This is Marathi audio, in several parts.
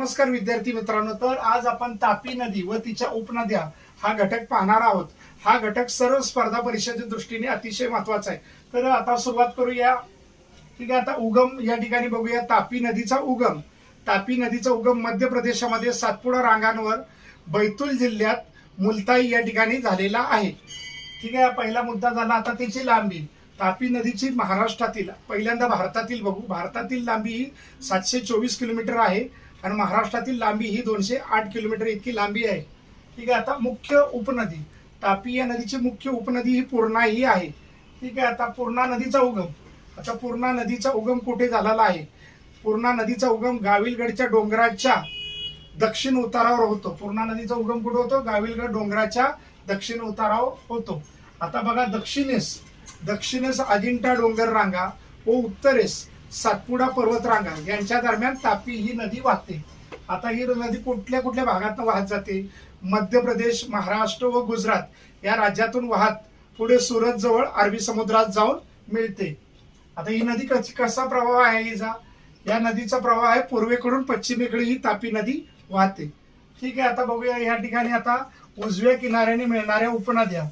नमस्कार विद्यार्थी मित्रांनो तर आज आपण तापी नदी व तिच्या उपनद्या हा घटक पाहणार आहोत. हा घटक सर्व स्पर्धा परीक्षेच्या दृष्टीने अतिशय महत्त्वाचा आहे. तर आता सुरुवात करूया. ठीक आहे आता उगम या ठिकाणी बघूया. तापी नदीचा उगम. तापी नदीचा उगम मध्य प्रदेशामध्ये सातपुडा रांगांवर बैतूल जिल्ह्यात मुलताई या ठिकाणी झालेला आहे. ठीक आहे पहिला मुद्दा झाला आता त्याची लांबी. तापी नदीची महाराष्ट्रातील पहिल्यांदा भारतातील बघू. भारतातील लांबी ही सातशे चोवीस किलोमीटर आहे. आणि महाराष्ट्रातील लांबी ही दोनशे आठ किलोमीटर इतकी लांबी आहे. ठीक आहे आता मुख्य उपनदी तापी या नदीची मुख्य उपनदी ही पूर्णा ही आहे. ठीक आहे आता पूर्णा नदीचा उगम. आता पूर्णा नदीचा उगम कुठे झालेला आहे? पूर्णा नदीचा उगम गाविलगडच्या डोंगराच्या दक्षिण उतारावर होतो. पूर्णा नदीचा उगम कुठे होतो? गाविलगड डोंगराच्या दक्षिण उतारावर होतो. आता बघा दक्षिणेस दक्षिणेस अजिंठा डोंगर रांगा व उत्तरेस सातपुडा पर्वतरांगा यांच्या दरम्यान तापी ही नदी वाहते. आता ही नदी कुठल्या कुठल्या भागातून वाहत जाते? मध्य प्रदेश महाराष्ट्र व गुजरात या राज्यातून वाहत पुढे सुरत जवळ अरबी समुद्रात जाऊन मिळते. आता ही नदी कशी कसा प्रवाह आहे हिचा? या नदीचा प्रवाह आहे पूर्वेकडून पश्चिमेकडे ही तापी नदी वाहते. ठीक आहे आता बघूया या ठिकाणी आता उजव्या किनाऱ्याने मिळणाऱ्या उपनद्या.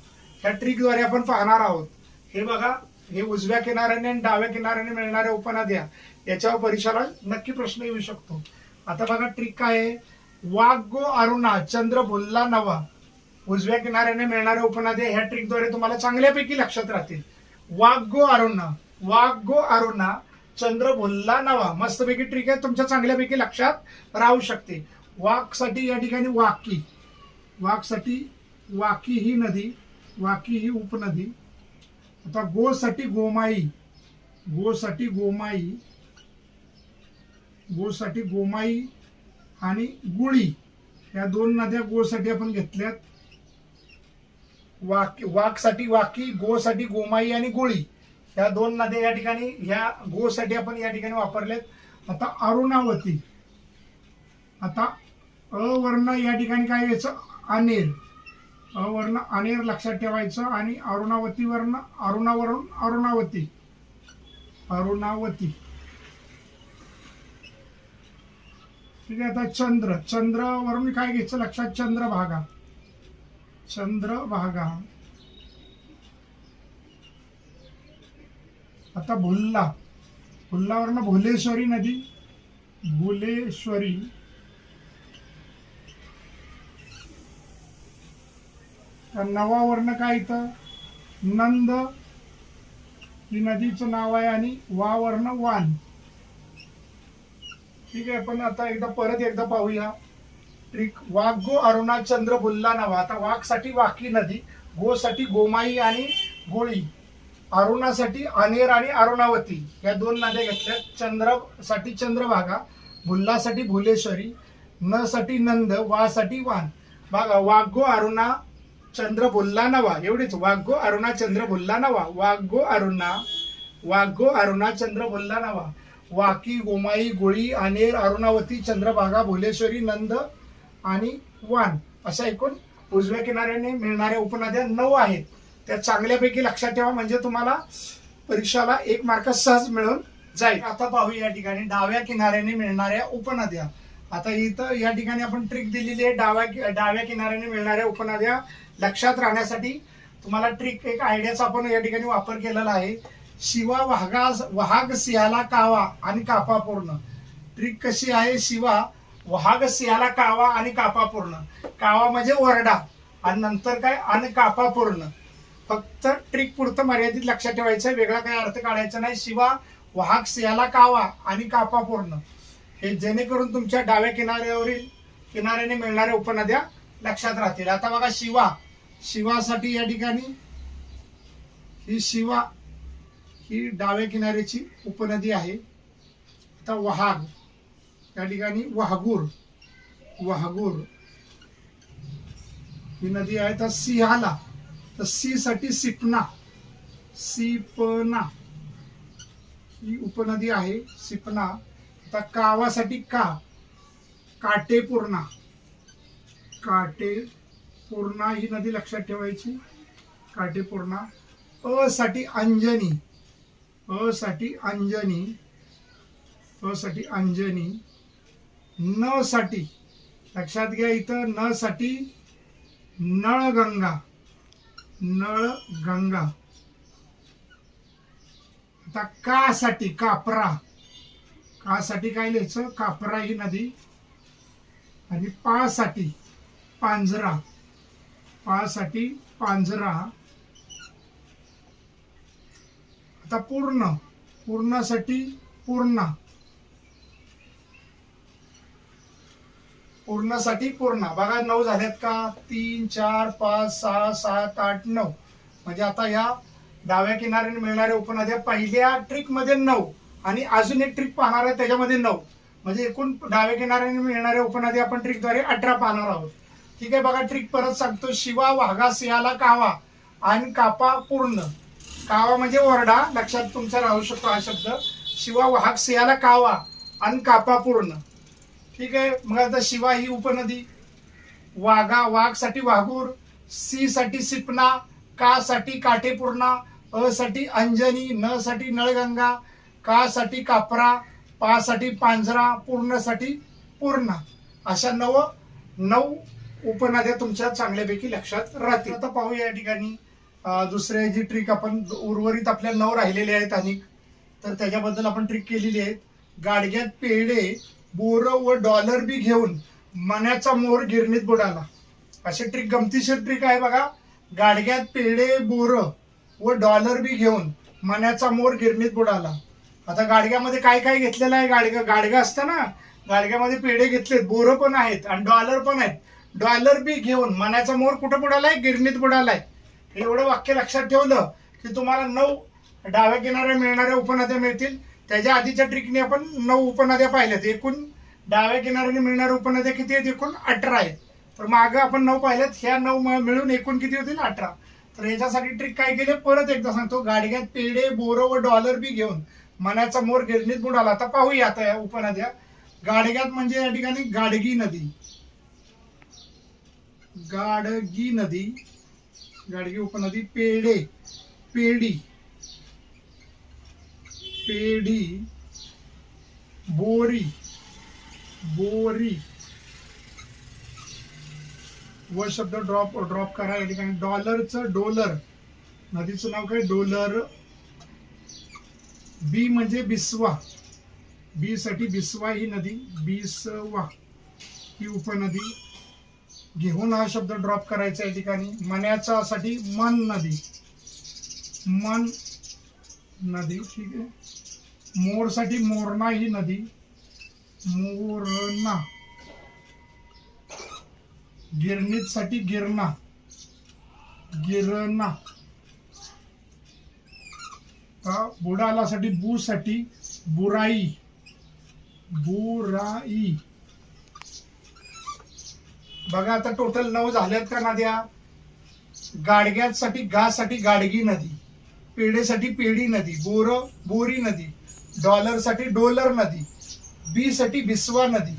ह्या ट्रिकद्वारे आपण पाहणार आहोत. हे बघा हे उजव्या किनाऱ्याने आणि डाव्या किनाऱ्याने मिळणाऱ्या उपनद्या याच्यावर परिसरात नक्की प्रश्न येऊ शकतो. आता बघा ट्रिक काय आहे वाघगो अरुणा चंद्र भुल्ला नवा उजव्या किनाऱ्याने मिळणाऱ्या उपनद्या ह्या ट्रिकद्वारे तुम्हाला चांगल्यापैकी लक्षात राहतील. वाघ गो अरुणा वाघगो अरुणा चंद्र भुल्ला नवा मस्तपैकी ट्रिक आहे. तुमच्या चांगल्यापैकी लक्षात राहू शकते. वाघसाठी या ठिकाणी वाकी. वाघसाठी वाकी ही नदी वाकी ही उपनदी. आता गोसाठी गोमाई गोसाठी गोमाई गोसाठी गोमाई आणि गुळी या दोन नद्या गोसाठी आपण घेतल्यात. वाक वाकसाठी वाकी गोसाठी गोमाई आणि गुळी या दोन नद्या या ठिकाणी ह्या गोसाठी आपण या ठिकाणी वापरल्यात. आता अरुणावती आता अवर्ण या ठिकाणी काय घ्यायचं अनिल. वर्ण अनेर लक्षात ठेवायचं आणि अरुणावती वर्ण अरुणावरून अरुणावती. अरुणावती. ठीक आहे आता चंद्र. चंद्रावरून काय घ्यायचं लक्षात? चंद्रभागा. चंद्रभागा. आता भुल्ला. भुल्लावरनं भुलेश्वरी नदी. भुलेश्वरी. तर नवावरनं काय इथं? नंद ही नदीचं नाव आहे आणि वावरनं वान. ठीक आहे पण आता एकदा परत एकदा पाहूया. ट्रिक वाघ गो अरुणा चंद्र बुल्ला नावा आता वाघसाठी वाकी नदी गोसाठी गोमाई आणि गोळी. अरुणासाठी अनेर आणि अरुणावती. या दोन नद्या घेतल्या चंद्रसाठी चंद्रभागा भुल्लासाठी भुलेश्वरी न साठी नंद वासाठी वान. बघा वाघो अरुणा चंद्र बोलला नवा एवढीच. वाघो अरुणा चंद्र बोलला नवा वाघो अरुणा. वाघो अरुणा चंद्र बोलला नवा वाकी गोमाई गोळी अनेर अरुणावती चंद्रभागा भुलेश्वरी नंद आणि वान अशा एकूण उजव्या किनाऱ्याने मिळणाऱ्या उपनद्या नऊ आहेत. त्या चांगल्यापैकी लक्षात ठेवा. म्हणजे तुम्हाला परीक्षाला एक मार्क सहज मिळून जाईल. आता पाहू या ठिकाणी डाव्या किनाऱ्याने मिळणाऱ्या उपनद्या. आता इथं या ठिकाणी आपण ट्रिक दिलेली आहे. डाव्या डाव्या किनाऱ्याने मिळणाऱ्या उपनद्या लक्षात राहण्यासाठी तुम्हाला ट्रिक एक आयडियाचा आपण या ठिकाणी वापर केलेला आहे. शिवा वाघा वाघ सिंहाला कावा आणि कापा पूर्ण. ट्रिक कशी आहे? शिवा वाघ सिंहाला कावा आणि कापा पूर्ण. कावा म्हणजे ओरडा आणि नंतर काय? आणि कापा पूर्ण. फक्त ट्रिक पुरतं मर्यादित लक्षात ठेवायचं वेगळा काही अर्थ काढायचा नाही. शिवा वाघ सिंहाला कावा आणि कापा पूर्ण. हे जेणेकरून तुमच्या डाव्या किनाऱ्यावरील किनाऱ्याने मिळणाऱ्या उपनद्या लक्षात राहतील. आता बघा शिवा. शिवासाठी या ठिकाणी ही शिवा ही डाव्या किनाऱ्याची उपनदी आहे. आता वहाग. या ठिकाणी वाहगूर. वाहगूर. ही नदी आहे. तर सिंहाला. तर सी साठी सिपना. सिपना. ही उपनदी आहे. सिपना. आता कावासाठी का? काटेपूर्णा. काटेपूर्णा ही नदी लक्षात ठेवायची. काटेपूर्णा. अ साठी अंजनी. अ साठी अंजनी. अ साठी अंजनी. न साठी. लक्षात घ्या इथं न साठी नळगंगा. नळगंगा. आता का साठी? कापरा. आसाठी साठी काय लिहायचं? कापरा ही नदी. आणि पासाठी पांजरा. पासाठी पांजरा. आता पूर्ण. पूर्णासाठी पूर्णा. पूर्णासाठी पूर्णा. बघा नऊ झाल्यात का? तीन चार पाच सहा सात आठ नऊ. म्हणजे आता या डाव्या किनाऱ्याने मिळणाऱ्या उपनद्या पहिल्या ट्रिकमध्ये नऊ. आणि अजून एक ट्रिक पाहणार आहे त्याच्यामध्ये नऊ. म्हणजे एकूण डाव्या किनाऱ्याने मिळणाऱ्या उपनदी आपण ट्रिकद्वारे अठरा पाहणार आहोत. ठीक आहे बघा ट्रिक परत सांगतो. शिवा वाघा सिंहाला कावा आणि कापा पूर्ण. कावा म्हणजे ओरडा. लक्षात तुमचा राहू शकतो हा शब्द. शिवा वाहक सिंहाला कावा आणि कापा पूर्ण. ठीक आहे मग आता शिवा ही उपनदी. वाघा वाघसाठी वाघूर सी साठी सिपना का साठी काठेपूर्णा अ साठी अंजनी न साठी नळगंगा कासाठी कापरा पासाठी पांजरा पूर्ण पूर्णा अशा नव नऊ उपनद्या तुमच्या चांगल्यापैकी लक्षात राहतील. आता पाहूया या ठिकाणी दुसऱ्या दुसरे जी ट्रिक आपण उर्वरित आपल्या नऊ राहिलेले आहेत अनेक तर त्याच्याबद्दल आपण ट्रिक केलेली आहे गाडग्यात पेढे बोर व डॉलर बी घेऊन मण्याचा मोर गिरणीत बुडाला. अशी ट्रिक गमतीशीर ट्रिक आहे बघा. गाडग्यात पेढे बोर व डॉलर बी घेऊन मण्याचा मोर गिरणीत बुडाला. आता गाडग्यामध्ये काय काय घेतलेलं आहे? गाडगं गाडगं असतं ना? गाडग्यामध्ये पेढे घेतलेत बोरं पण आहेत आणि डॉलर पण आहेत. डॉलर बी घेऊन मनाचा मोर कुठं बुडालाय? गिरणीत बुडालाय. एवढं वाक्य लक्षात ठेवलं की तुम्हाला नऊ डाव्या किनाऱ्या मिळणाऱ्या उपनद्या मिळतील. त्याच्या आधीच्या ट्रिकने आपण नऊ उपनद्या पाहिल्यात. एकूण डाव्या किनाऱ्याने मिळणाऱ्या उपनद्या किती आहेत? एकूण अठरा आहेत. तर मागं आपण नऊ पाहिल्यात. ह्या नऊ मिळून एकूण किती होतील? अठरा. तर याच्यासाठी ट्रिक काय केले? परत एकदा सांगतो. गाडग्यात पेढे बोरं व डॉलर बी घेऊन मनाचा मोर गिरणीत बुडाला. आता पाहूया आता या उपनद्या. गाडग्यात म्हणजे या ठिकाणी गाडगी नदी. गाडगी नदी. गाडगी उपनदी पेढे. पेढी. पेढी. बोरी. बोरी. व शब्द ड्रॉप ड्रॉप करा. या ठिकाणी डॉलरचं डोलर. नदीचं नाव काय? डोलर. बी म्हणजे बिस्वा. बी साठी बिस्वा ही नदी. बिसवा ही उपनदी. घेऊन हा शब्द ड्रॉप करायचा या ठिकाणी. मण्याचा साठी मन नदी. मन नदी ठीक आहे. मोरसाठी मोरणा ही नदी. मोरणा. गिरणीत साठी गिरणा. गिरणा. आता बू साठी बुराई. बुराई. बघा आता टोटल नऊ झाल्यात का नद्या? गाडग्यासाठी गासाठी गाडगी नदी. पेढेसाठी पेढी नदी. बोर बोरी नदी. डॉलरसाठी डोलर नदी. बी साठी बिस्वा नदी.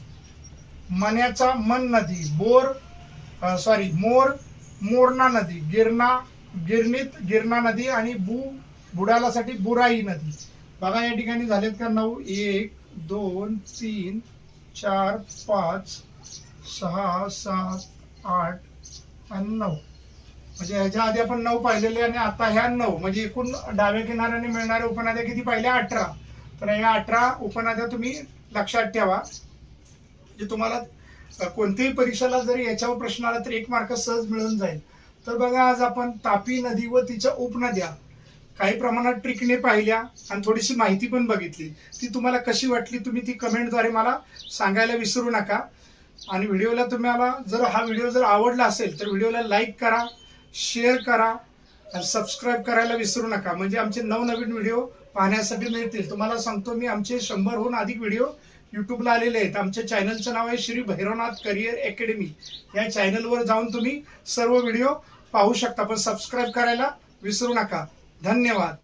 मन्याचा मन नदी. बोर सॉरी मोर मोरणा नदी. गिरणा गिरणीत गिरणा नदी आणि बू बुडालासाठी बुराई नदी. बघा या ठिकाणी झालेत का नऊ? एक दोन तीन चार पाच सहा सात आठ आणि नऊ. म्हणजे ह्याच्या आधी आपण नऊ पाहिलेले आणि आता ह्या नऊ. म्हणजे एकूण डाव्या किनाऱ्याने मिळणाऱ्या उपनद्या किती पाहिल्या अठरा. तर या अठरा उपनद्या तुम्ही लक्षात ठेवा. म्हणजे तुम्हाला कोणत्याही परीक्षेला जरी याच्यावर प्रश्न आला तर एक मार्क सहज मिळून जाईल. तर बघा आज आपण तापी नदी व तिच्या उपनद्या काही प्रमाणात ट्रिकने पाहिल्या आणि थोडीशी माहिती पण बघितली. ती तुम्हाला कशी वाटली तुम्ही ती कमेंटद्वारे मला सांगायला विसरू नका. आणि व्हिडिओला तुम्हाला जर हा व्हिडिओ जर आवडला असेल तर व्हिडिओला लाईक करा शेअर करा सबस्क्राईब करायला विसरू नका. म्हणजे आमचे नवनवीन व्हिडिओ पाहण्यासाठी मिळतील. तुम्हाला सांगतो मी आमचे शंभरहून अधिक व्हिडिओ युट्यूबला आलेले आहेत. आमच्या चॅनलचं नाव आहे श्री भैरवनाथ करिअर अकॅडमी या चॅनलवर जाऊन तुम्ही सर्व व्हिडिओ पाहू शकता पण सबस्क्राईब करायला विसरू नका. धन्यवाद.